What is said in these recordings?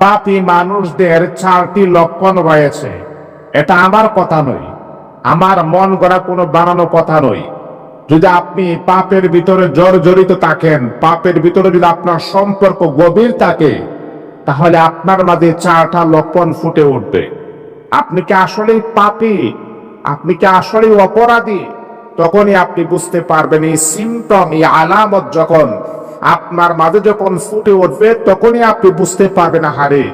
পাপী মানুষদের চারটি লক্ষণ রয়েছে। এটা আমার কথা নয়। আমার মন গড়া কোনো বানানো কথা নয়। যদি আপনি পাপের ভিতরে জর্জরিত থাকেন, পাপের ভিতরে যদি আপনার সম্পর্ক গভীর থাকে, তাহলে আপনার মাঝে চারটা লক্ষণ ফুটে উঠবে। আপনি কি আসলেই পাপী? আপনি কি আসলেই অপরাধী? তখনই আপনি বুঝতে পারবেন এই সিমটম এই আলামত যখন আপনার মাঝে যখন ফুটে উঠবে, তখনই আপনি বুঝতে পারবেন হারে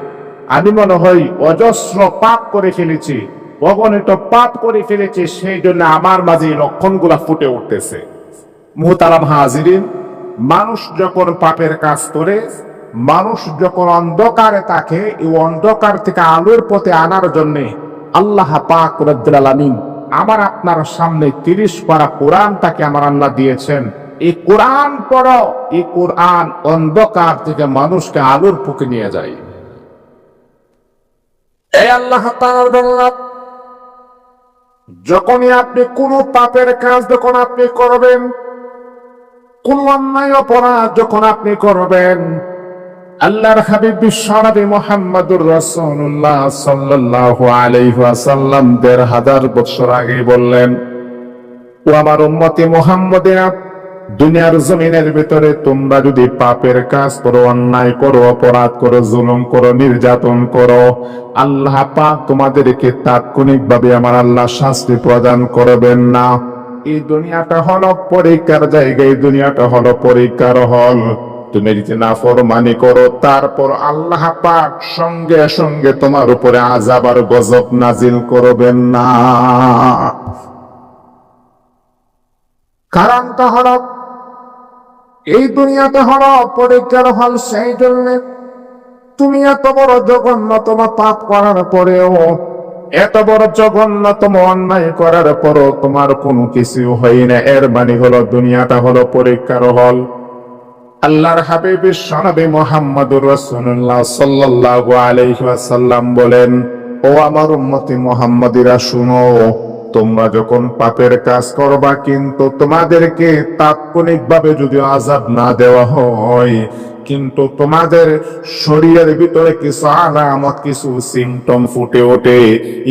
আমি মনে হয় অজস্র পাপ করে ফেলেছি, অগণিত পাপ করে ফেলেছি, সেই জন্য আমার মাঝে লক্ষণগুলা ফুটে উঠতেছে। মুহতারাম হাজিরিন, মানুষ যখন পাপের কাজ করে, মানুষ যখন অন্ধকারে থাকে, এই অন্ধকার থেকে আলোর পথে আনার জন্য আল্লাহ পাক রব্দুল আমার আপনার সামনে তিরিশ পারা কোরআন তাকে আমার আল্লাহ দিয়েছেন। এই কোরআন পড়ো, এই কোরআন অন্ধকার থেকে মানুষকে আলোর পুকে নিয়ে যায়। যখনই আপনি কোন পাপের কাজ যখন আপনি করবেন, কোন অন্যায় অপরাধ যখন আপনি করবেন, আল্লাহর হাবিব বিশ্বনবী মোহাম্মদুর রাসূলুল্লাহ সাল্লাল্লাহু আলাইহি ওয়াসাল্লাম দেড় হাজার বছর আগে বললেন, ও আমার উম্মতি মুহাম্মদিয়া দুনিয়ার জমিনের ভিতরে তোমরা যদি পাপের কাজ করো, অন্যায় করো, অপরাধ করো, জুলুম করো, নির্যাতন করো, আল্লাহ পাক তোমাদেরকে তাৎক্ষণিকভাবে আমার আল্লাহ শাস্তি প্রদান করবেন না। এই দুনিয়াটা হলো পরীক্ষার জায়গা, এই দুনিয়াটা হলো পরীক্ষার হল। তুমি যদি না ফরমানি করো, তারপর আল্লাহ পাক সঙ্গে সঙ্গে তোমার উপরে আজাব আর গজব নাজিল করবেন না। কারণটা হলো এই দুনিয়াতে হলো পরীক্ষার হল সেই জন্য। তুমি এত বড় জঘন্যতম পাপ করার পরেও, এত বড় জঘন্যতম অন্যায় করার পরও তোমার কোনো কিছু হয় না। এর মানে হলো দুনিয়াটা হলো পরীক্ষার হল। আল্লাহর হাবিব সনবী মোহাম্মদুর রাসূলুল্লাহ সাল্লাল্লাহু আলাইহি ওয়াসাল্লাম বলেন, ও আমার উম্মতি মুহাম্মাদিরা, শুনো। তোমরা যখন পাপের কাজ করবা, কিন্তু তোমাদেরকে তাৎক্ষণিকভাবে যদি আজাব না দেওয়া হয়, কিন্তু তোমাদের শরীরের ভিতরে কিছু আলামত, কিছু সিমটম ফুটে ওঠে।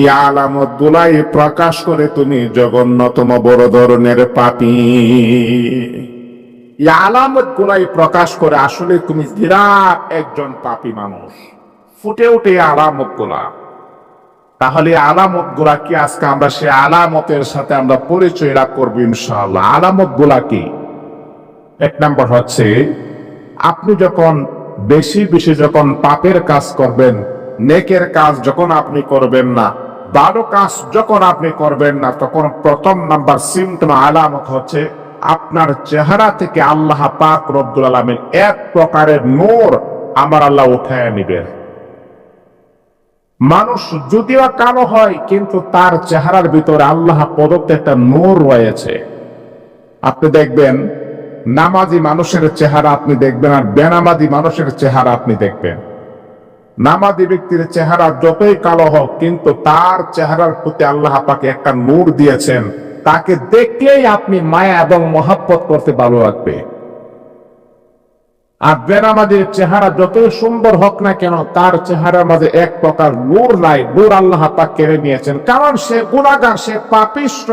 এই আলামত গুলাই প্রকাশ করে তুমি জঘন্যতম বড় ধরনের পাপী। এই আলামত গুলাই প্রকাশ করে আসলে তুমি বিরাট একজন পাপী মানুষ। ফুটে ওঠে আলামতগুলা তাহলে আলামতগুলা কি আজকে আমরা সে আলামতের সাথে আমরা পরিচয় লাভ করব ইনশাআল্লাহ? আলামতগুলা কি? এক নম্বর হচ্ছে, আপনি যখন বেশি বেশি যখন পাপের কাজ করবেন, নেকের কাজ যখন আপনি করবেন না ভালো কাজ যখন আপনি করবেন না, তখন প্রথম নাম্বার সিমটম আলামত হচ্ছে আপনার চেহারা থেকে আল্লাহ পাক রব্দুল আলমিন এক প্রকারের নোর আমার আল্লাহ উঠায় নিবেন। মানুষ যদিও কালো হয়, কিন্তু তার চেহারার ভিতরে আল্লাহ প্রদত্ত একটা নূর রয়েছে। আপনি দেখবেন, নামাজি মানুষের চেহারা আপনি দেখবেন আর বেনামাজি মানুষের চেহারা আপনি দেখবেন। নামাজি ব্যক্তির চেহারা যতই কালো হোক, কিন্তু তার চেহারার প্রতি আল্লাহ পাকে একটা নূর দিয়েছেন। তাকে দেখলেই আপনি মায়া এবং মহাব্বত করতে ভালো লাগবে। আর বেনামাজির চেহারা যতই সুন্দর হোক না কেন, তার চেহারার মাঝে এক প্রকার নূর নাই। নূর আল্লাহ পাক কেড়ে নিয়েছেন। কারণ সে গুণাগার, সে পাপিষ্ট।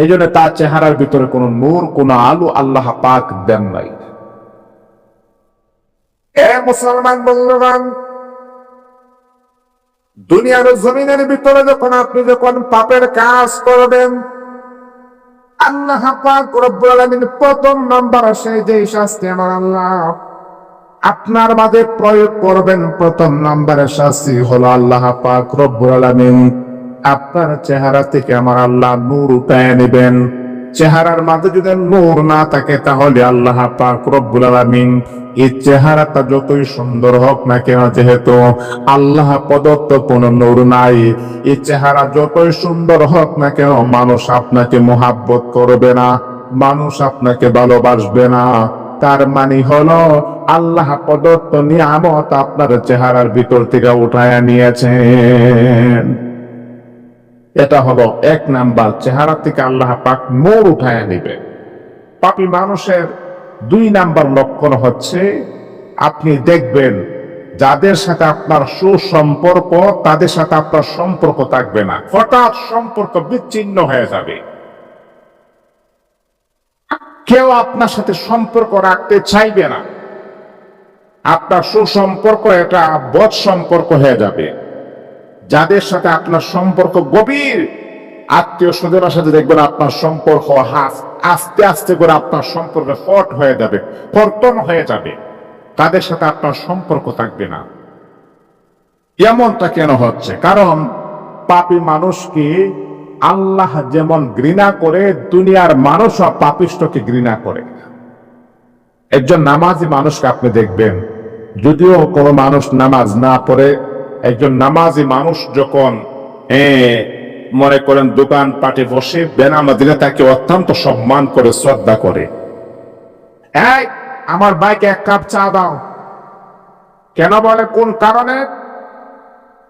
এই জন্য তার চেহারার ভিতরে কোনো নূর, কোনো আলো আল্লাহ পাক দেন নাই। এ মুসলমান বন্ধুগণ, দুনিয়ার জমিনের ভিতরে যখন আপনি যখন পাপের কাজ করবেন আল্লাহ পাক রব্বুল আলামিন প্রথম নাম্বার আসে যে শাস্তি আমার আল্লাহ। আপনার মাঝে প্রয়োগ করবেন প্রথম নাম্বারের শাস্তি হলো আল্লাহ পাক রব্বুল আলামিন। আপনার চেহারা থেকে আমার আল্লাহ নূর উঠায় নেবেন। চেহারার মাঝে যদি নূর না থাকে, তাহলে আল্লাহ পাক রব্বুল আলামিন এই চেহারাটা যতই সুন্দর হোক না কেন, যেহেতু আল্লাহ প্রদত্ত কোন নূর নাই, এই চেহারা যতই সুন্দর হোক না কেন, মানুষ আপনাকে মোহাব্বত করবে না, মানুষ আপনাকে ভালোবাসবে না। তার মানে হলো, আল্লাহ প্রদত্ত নিয়ামত আপনার চেহারার ভিতর থেকে উঠায় নিয়েছেন। এটা হলো এক নাম্বার চেহারা থেকে আল্লাহ পাক নূর উঠায় নিবে পাপি মানুষের দুই নাম্বার লক্ষণ হচ্ছে আপনি দেখবেন যাদের সাথে আপনার সুসম্পর্ক, তাদের সাথে আপনার সম্পর্ক থাকবে না। হঠাৎ সম্পর্ক বিচ্ছিন্ন হয়ে যাবে। কেউ আপনার সাথে সম্পর্ক রাখতে চাইবে না। আপনার সুসম্পর্ক এটা বদ সম্পর্ক হয়ে যাবে। যাদের সাথে আপনার সম্পর্ক গভীর, আত্মীয় স্বজনের সাথে দেখবেন আপনার সম্পর্ক হাস, আস্তে আস্তে করে আপনার সম্পর্ক ফট হয়ে যাবে, কর্তন হয়ে যাবে। তাদের সাথে আপনার সম্পর্ক থাকবে না। এমনটা কেন হচ্ছে? কারণ পাপী মানুষকে আল্লাহ যেমন ঘৃণা করে, দুনিয়ার মানুষও পাপিষ্টকে ঘৃণা করে। একজন নামাজি মানুষকে আপনি দেখবেন, যদিও কোনো মানুষ নামাজ না পড়ে একজন নামাজি মানুষ যখন মনে করেন দোকান পাটে বসে বেনামা দিলে তাকে অত্যন্ত সম্মান করে, শ্রদ্ধা করে। আমার বাইকে এক কাপ চা দাও। কেন বলে? কোন কারণে?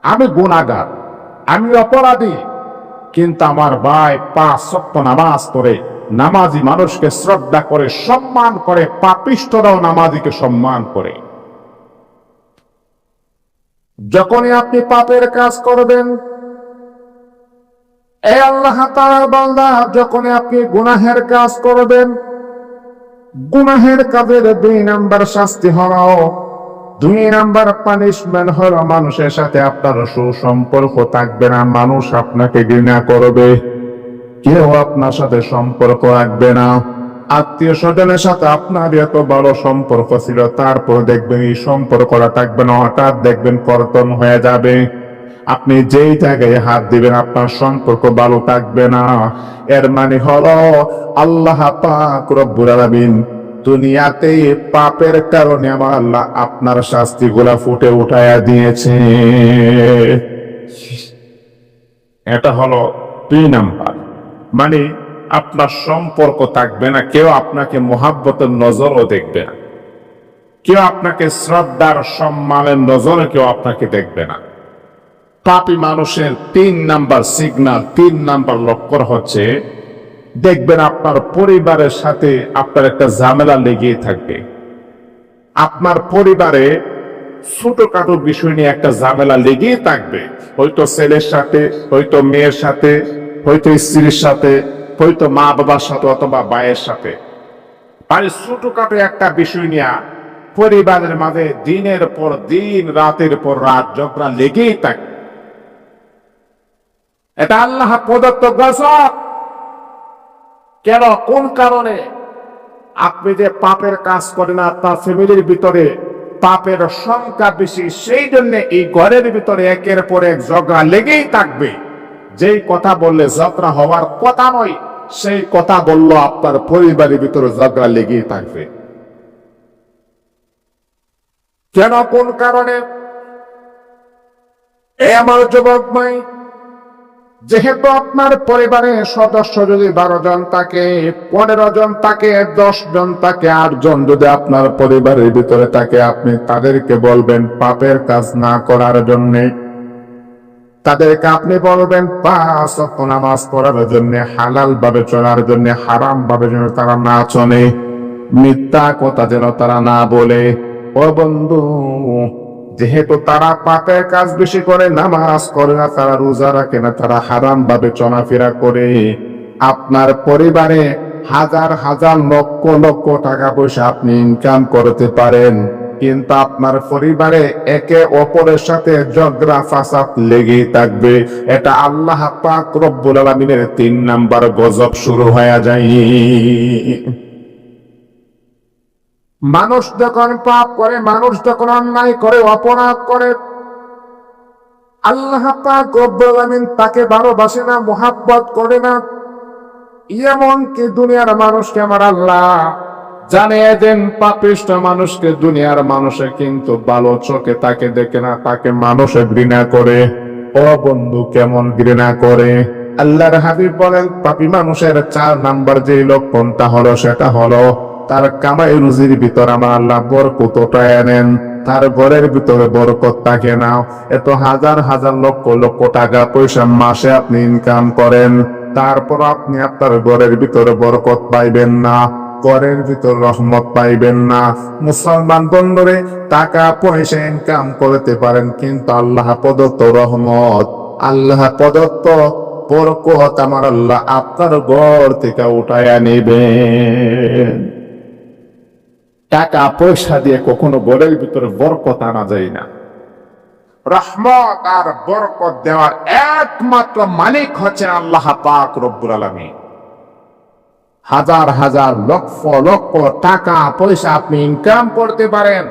আমি গুণাগার আমি অপরাধী। কিন্তু আমার ভাই পাঁচ সপ্ত নামাজ পড়ে, নামাজি মানুষকে শ্রদ্ধা করে, সম্মান করে পাপিষ্টরাও নামাজিকে সম্মান করে। যখনই আপনি পাপের কাজ করবেন, এ আল্লাহ বান্দা, যখনই আপনি গুনাহের কাজ করবেন, গুনাহের কাজের দুই নাম্বার শাস্তি হলো, দুই নাম্বার পানিশমেন্ট হলো মানুষের সাথে আপনার সুসম্পর্ক থাকবে না, মানুষ আপনাকে ঘৃণা করবে, কেউ আপনার সাথে সম্পর্ক রাখবে না। আত্মীয় স্বজনের সাথে আপনার এত ভালো সম্পর্ক ছিল, তারপর দেখবেন এই সম্পর্কটা থাকবে না, হঠাৎ দেখবেন কর্তন হয়ে যাবে। আপনি যেই জায়গায় হাত দিবেন, আপনার সম্পর্ক ভালো থাকবে না। এর মানে হলো, আল্লাহ দুনিয়াতে পাপের কারণে আমার আল্লাহ আপনার শাস্তিগুলা ফুটে উঠায়া দিয়েছে। এটা হলো দুই নাম্বার। মানে আপনার সম্পর্ক থাকবে না, কেউ আপনাকে মোহাব্বতের নজরও দেখবে না। কেউ আপনাকে শ্রদ্ধার সম্মানের নজরে কেউ আপনাকে দেখবে না। পাপী মানুষের তিন নাম্বার সিগন্যাল তিন নাম্বার লক্ষ্য হচ্ছে, দেখবেন আপনার পরিবারের সাথে আপনার একটা ঝামেলা লেগেই থাকবে। আপনার পরিবারে ছোটখাটো বিষয় নিয়ে একটা ঝামেলা লেগেই থাকবে। হয়তো ছেলের সাথে, হয়তো মেয়ের সাথে, হয়তো স্ত্রীর সাথে হয়তো মা বাবার সাথে অথবা বায়ের সাথে। মানে ছোটখাটো একটা বিষয় নিয়ে পরিবারের মাঝে দিনের পর দিন, রাতের পর রাত ঝগড়া লেগেই থাকে। এটা আল্লাহ প্রদত্ত গজব। কেন? কোন কারণে? আপনি যে পাপের কাজ করেন আপনার ফ্যামিলির ভিতরে পাপের সংখ্যা বেশি, সেই জন্য এই ঘরের ভিতরে একের পর এক ঝগড়া লেগেই থাকবে। যেই কথা বললে ঝগড়া হওয়ার কথা নয় সেই কথা বলল, আপনার পরিবারের ভিতরে ঝগড়া লেগেই থাকবে। কেন, কোন কারণে? এ আমার যুবক ভাই, যেহেতু আপনার পরিবারের সদস্য যদি বারো জন থাকে, পনেরো জন থাকে, দশ জন থাকে, আট জন যদি আপনার পরিবারের ভিতরে থাকে, আপনি তাদেরকে বলবেন, পাপের কাজ না করার জন্য তাদেরকে আপনি বলবেন, পাঁচ নামাজ পড়ার জন্য, হালাল ভাবে চলার জন্য, হারাম ভাবে যেন তারা না চলে, মিথ্যা কথা যেন তারা না বলে। ও বন্ধু, যেহেতু তারা পাপের কাজ বেশি করে, নামাজ করে না, তারা রোজা রাখে না, তারা হারাম ভাবে চলাফেরা করে। আপনার পরিবারে হাজার হাজার লক্ষ লক্ষ টাকা পয়সা আপনি ইনকাম করতে পারেন। কিন্তু আপনার পরিবারে একে অপরের সাথে ঝগড়া, ফাসাদ লেগেই থাকবে। এটা আল্লাহ পাক রব্বুল আলামিনের তিন নাম্বার গজব শুরু হয়ে যায়। মানুষ যখন পাপ করে, মানুষ যখন অন্যায় করে, অপরাধ করে, আল্লাহ পাক রব্বুল আলামিন তাকে ভালোবাসে না, মোহাব্বত করে না। এমনকি দুনিয়ার মানুষকে আমার আল্লাহ জানিয়ে দেন, পাপিষ্ট মানুষকে দুনিয়ার মানুষে কিন্তু ভালো চোখে তাকে দেখে না, তাকে মানুষে ঘৃণা করে। ও বন্ধু, কেমন ঘৃণা করে? আল্লাহর হাবিব বলেন, পাপি মানুষের চার নাম্বার যে লক্ষণটা হলো, সেটা হলো তার কামাই রুজির ভিতর আমার আল্লাহ বরকতটা এনেন। তার ঘরের ভিতরে বরকত থাকে না। এত হাজার হাজার লক্ষ লক্ষ টাকা পয়সা মাসে আপনি ইনকাম করেন। তারপর আপনি আপনার ঘরের ভিতরে বরকত পাইবেন না। ঘরের ভিতর রহমত পাইবেন না। মুসলমান বন্ধুরে, টাকা পয়সা ইনকাম করতে পারেন কিন্তু আল্লাহ প্রদত্ত রহমত। আল্লাহ প্রদত্ত আমার আল্লাহ আপনার থেকে নেবেন। টাকা পয়সা দিয়ে কখনো ঘরের ভিতরে বরকত আনা যায় না। রহমত আর বরকত দেওয়ার একমাত্র মালিক হচ্ছেন আল্লাহ পাক রব্বুল আলমী হাজার হাজার লক্ষ লক্ষ টাকা পয়সা আপনি ইনকাম করতে পারেন।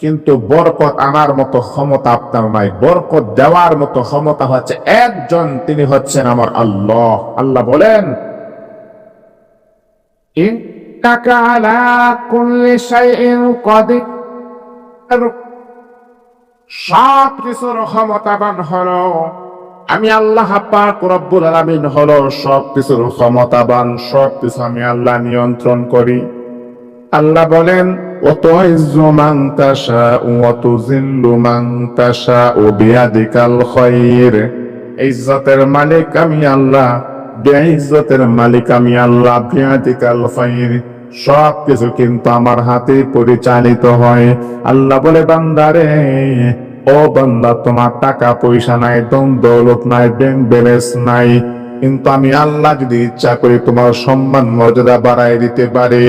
কিন্তু বরকত আনার মতো ক্ষমতা আপনার নাই। বরকত দেওয়ার মতো ক্ষমতা হচ্ছে একজন, তিনি হচ্ছেন আমার আল্লাহ। আল্লাহ বলেন সব কিছুর ক্ষমতাবান হলো আমি আল্লাহ পাক রব্বুল আলামিন হলো সব কিছুর ক্ষমতাবান সব কিছু আমি আল্লাহ নিয়ন্ত্রণ করি। আল্লাহ বলেন আল্লাহ আল্লাহ সব কিছু কিন্তু আমার হাতে পরিচালিত হয়। আল্লাহ বলে, বান্দারে ও বান্দা, তোমার টাকা পয়সা নাই দম দৌলত নাই ব্যাংক ব্যালেন্স নাই। কিন্তু আমি আল্লাহ যদি ইচ্ছা করি তোমার সম্মান মর্যাদা বাড়াই দিতে পারে।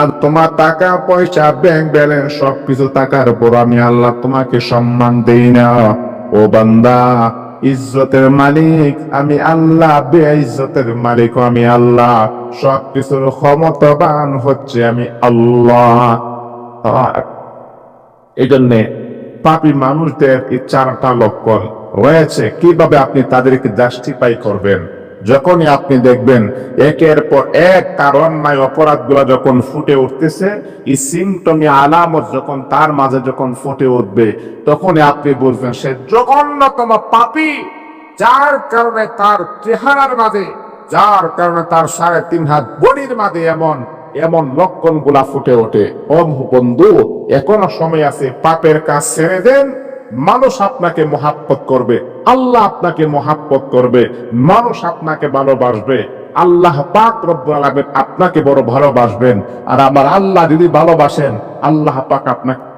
আর তোমার টাকা পয়সা ব্যাংক ব্যালেন্স সবকিছু টাকার উপর আমি আল্লাহ তোমাকে সম্মান দেই না। ও বান্দা, ইজ্জতের মালিক, আমি আল্লাহ বে ইজ্জতের মালিক আমি আল্লাহ। সবকিছুর ক্ষমতাবান হচ্ছে আমি আল্লাহ। এই জন্যে পাপী মানুষদের এই চারটা লক্ষণ রয়েছে। কীভাবে আপনি তাদেরকে জাস্টিফাই করবেন? যখনই আপনি দেখবেন একের পর এক কারণ নাই অপরাধগুলো যখন ফুটে উঠতেছে, এই সিমটমি আলামত যখন তার মাঝে যখন ফুটে উঠবে, তখনই আপনি বুঝবেন সে জঘন্যতম পাপী, যার কারণে তার চেহারার মাঝে, যার কারণে তার সাড়ে তিন হাত বডির মাঝে এমন এমন লক্ষণগুলা ফুটে ওঠে। ওম বন্ধু, এখনও সময় আছে, পাপের কাজ ছেড়ে দেন। মানুষ আপনাকে মহাব্বত করবে, আল্লাহ আপনাকে মহাব্বত করবে, মানুষ আপনাকে ভালোবাসবে। আল্লাহ পাক রব্বুল আপনাকে বড় ভালোবাসবেন। আর আমার আল্লাহ যদি ভালোবাসেন, আল্লাহ পাক আপনাকে